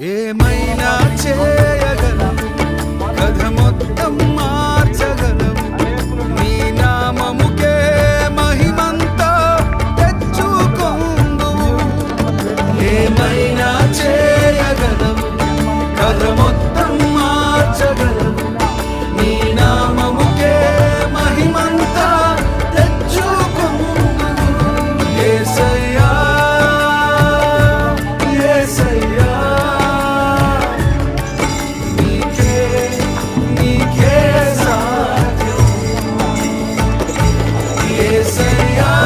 ఏమైనా చేయగలం? కథ మొత్తం మార్చగలం. నీ నామముకే మహిమంతా తెచ్చుకొందు ఏమైనా Yes, yeah.